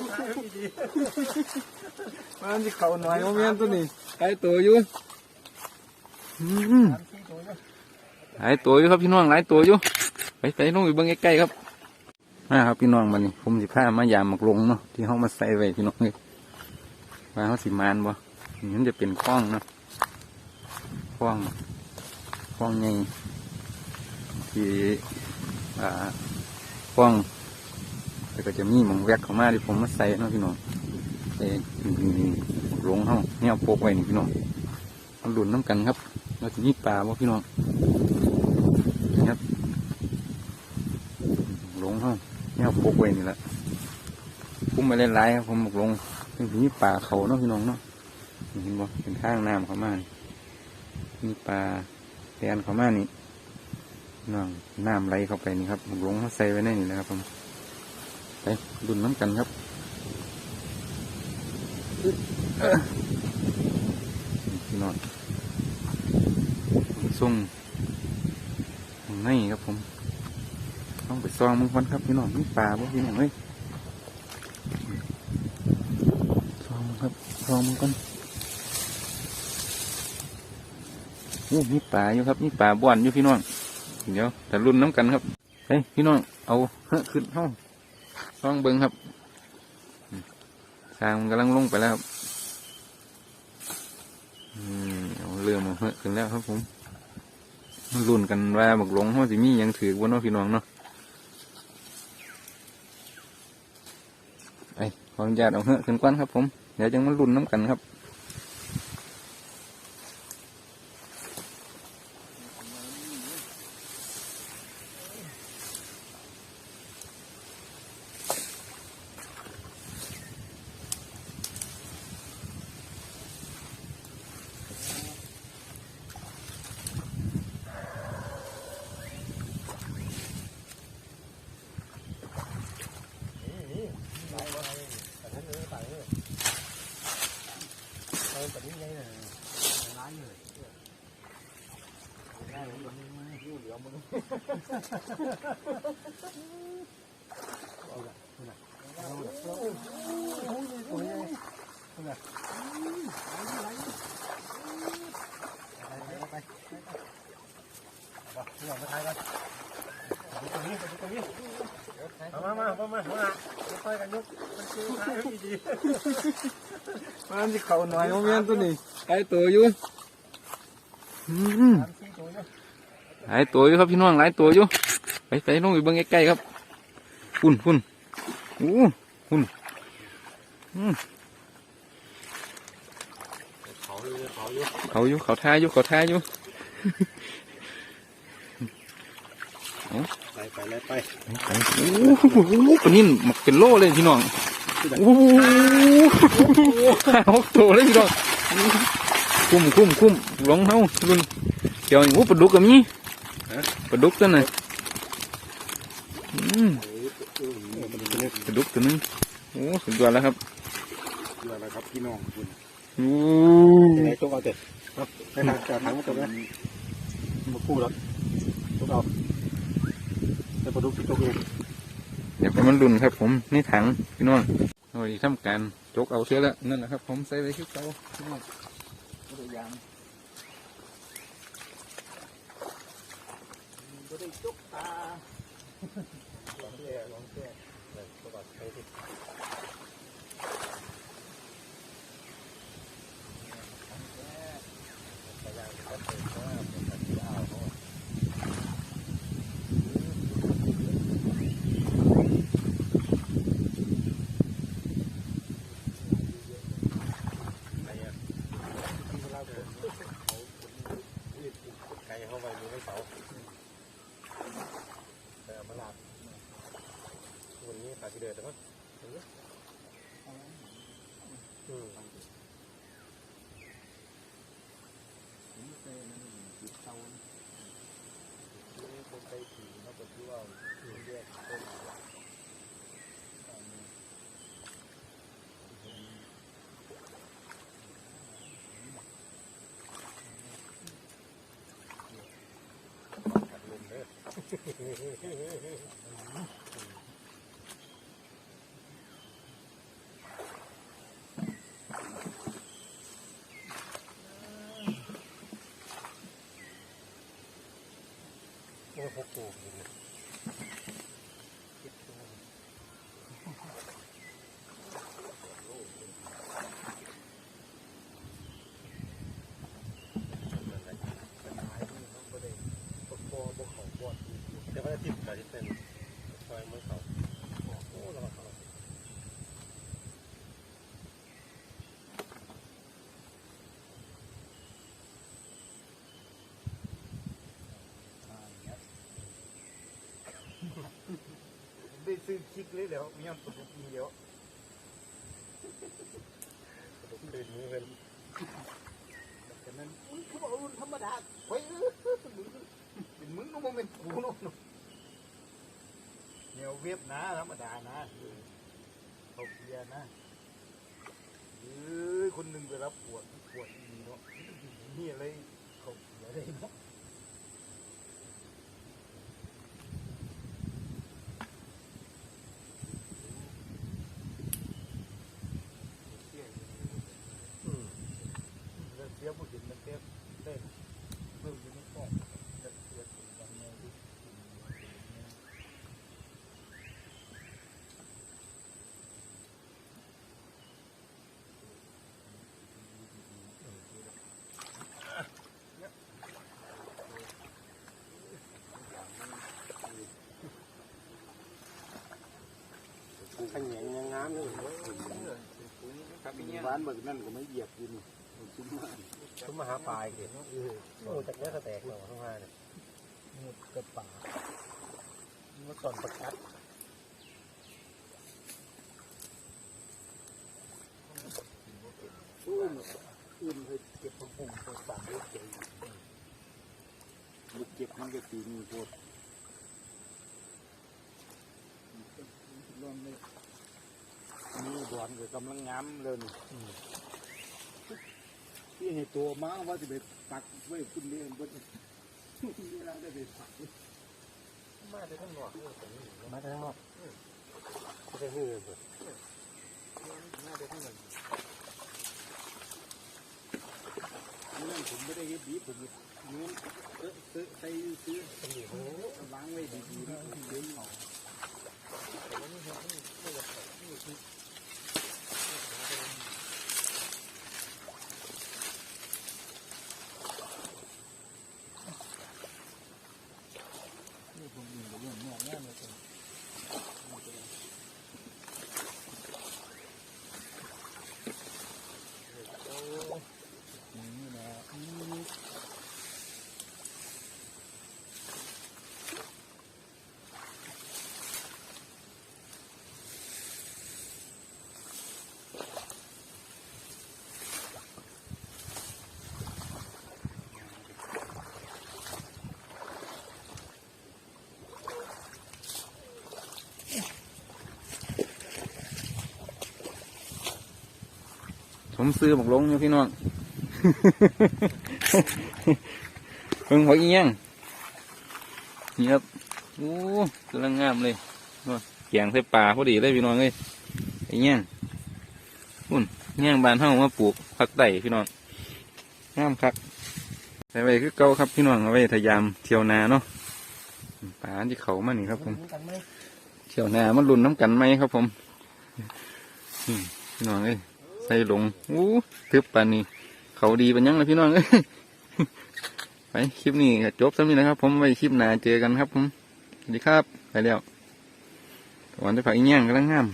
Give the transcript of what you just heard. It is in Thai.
มันคือท้ายให้ดีมันสิเข่าหน่อยโมเมนตัวนี้หายตัวอยู่อืมสามสี่ตัวเนี่ยหลายตัวอยู่ครับพี่น้องหลายตัวอยู่ไปไปน้องไปเบิ่งใกล้ๆครับมาครับพี่น้องมันนี่ผมสิพามายามหมักลงเนาะที่เขามาใส่ไว้พี่น้องเลยว่าเขาสิมานบ่นี่มันจะเป็นคล้องเนาะคล้องคล้องใหญ่ที่อ่าคล้อง แล้วก็จะมีมองแวกเข้ามาที่ผมมาใส่เนาะพี่น้องใส่นี่ๆหลงเขาเนี่ยเอโปกไว้นี่พี่น้องเอาหลุนน้ำกันครับเราจะมีปลาบ่พี่น้องครับหลงห้องนี่เอาปุกไว้นี่แหละพุ่มไปเล่นไรครับผมบอกลงเป็นผีป่าเขาเนาะพี่น้องเนาะเห็นบ่เป็นข้างน้ำเขามานี่มีปลาแดนเขามานี่น้องน้ำไหลเข้าไปนี่ครับบอกลงเขาใส่ไว้ในนี่นะครับผม ดุนน้ำกันครับพี่น้องส่งข้างในครับผม ต้องไปซองมึงคนครับพี่น้องมีปลาบ่พี่น้องเอ้ยซองครับซองมึงก่อนโอ้มีปลาอยู่ครับมีปลาบ่อนอยู่พี่น้อง เดี๋ยวแต่รุ่นน้ำกันครับเฮ้ยพี่น้องเอาเฮ้ขึ้นห้อง ซองเบิ้งครับทางมันกำลังลงไปแล้วครับอืมเรือมาเฮ้ขึ้นแล้วครับผมรุ่นกันว่าบักหลงเขาสิมียังถือว่าน้องพี่น้องเนาะไอ้ขออนุญาตเอาเหอะขึ้นก้อนครับผมเดี๋ยวจังมันรุ่นน้ำกันครับ เอามามาเอามาหัวหน้าค่อยๆกันยกมันคือท้ายให้ดีมันสิเข่าหน่อยโมเมนตัวนี้หายตัวอยู่อืม สามสี่ตัวเนี่ย หลายตัวอยู่ครับพี่น้องหลายตัวอยู่ไปไปน้องไปเบิ่งใกล้ๆครับคุณคุณโอ้คุณอืมเขาอยู่เขาอยู่เขาอยู่เขาท่าอยู่เขาท่าอยู่ไปไปเลยไปโอ้โหปลานิ่นหมักเป็นโลเลยพี่น้องโอ้โหห้าหกตัวเลยพี่น้องคุ้มคุ้มคุ้มหลงเฮารุ่นเดี๋ยวโอ้ปลาดุกกับมี ปลาดุกตัวน่ะอืมปลาดุกตัวนึงโอ้สุดยอดแล้วครับเรืออะไรครับพี่น้องคุณโอ้ยังไงต้องเอาเด็ดครับไปทางจากทางมาตรงนั้นมาคู่แล้วต้องเอาแต่ประดุกที่ตกเองเดี๋ยวไปมันรุ่นครับ ผมนี่ถังพี่น้องโอ้ยทำการจกเอาเชื้อแล้วนั่นแหละครับ ผมใส่ไว้คือเก่าพี่น้องตัวอย่าง ก็ได้จุกตาลองแช่ลองแช่เลยตัวบัดไปสิไก่เข้าไปมีไม่เสาแต่มาลาดวัน นี้ขาดที่เดือดแต่ว่าอืมคนไปขี่มาตัวที่ว่าเรียกต้น กัดลมเด้อ แต่ว่าติดกับที่เป็นซอยมือเขาโอ้ระวังเขา ได้ซื้อคิกเลยแล้วมีย้อนประตูปีเดียวตื่นมือเป็นแต่นั้นมึงเขาบอกว่ารุ่นธรรมดาเฮ้ยมึงเป็นมึงก็มองเป็นกูเนาะเนี่ยเว็บนะธรรมดานะเขาเพียนะเอ้ยคนหนึ่งไปรับปวดปวดอีเนาะนี่อะไรเขาเพียได้เนาะ เสียผู้หญิงมันเสียเต้นเพิ่มอยู่ในกล้องเสียเสียถึงวันนี้ดิขยันยังงามเลย บ้านเบิกนั่นก็ไม่เหยียบอยู่นี่ชุ่มมากชุมมาหาปลายเด็ดโอ้จากนี้ก็แตกหน่อข้างหน้าเนี่ยหมดกระป๋าเมื่อตอนประกัดอุ้มอุ้มไปเก็บของผมไปฝากลูกเก๋ลูกเก็บมันก็ตีมีโคต รนี่บอลก็กำลังง้ำเลยนี่ที่ให้ตัวม้าว่าจะไปปักไว้ขึ้นเรียนบนเวลาได้ไปปักมาได้ทั้งหนวดมาทางนอกไม่ใช่หื้อเลยมาได้ทางนั้นนี่ผมไม่ได้เฮ็ดดีผมเนื้อซื้อใส่ซื้อเป็นอยู่โอ้วางไว้ดีๆนะผมเลี้ยงหน่อ ผมซื้อบักลงอยู่พี่น้อง เพิ่งหัวอียงนี่ครับโอ้กำลังงามเลยว่าแกงใส่ปลาพอดีเลยพี่น้องเอ้ยไอ้เงี้ยงอุ่นเงี้ยงบานเฮามาปลูกผักไต่พี่น้องงามคักใส่ไว้คือเก่าครับพี่น้องเอาไว้ทะยามเที่ยวนาเนาะปลาที่เขามานี่ครับ ผมเที่ยวนามันรุนน้ำกันไหมครับ ผมอืมพี่น้องเอ้ยใส่ลงอู้ทึบปานนี้ เขาดีเป็นยังเลยพี่น้องไปคลิปนี้จบสำนี้นะครับ ผมไว้คลิปหน้าเจอกันครับผมสวัสดีครับไปแล้ววันที่ผักอีกอย่างกำลังงาม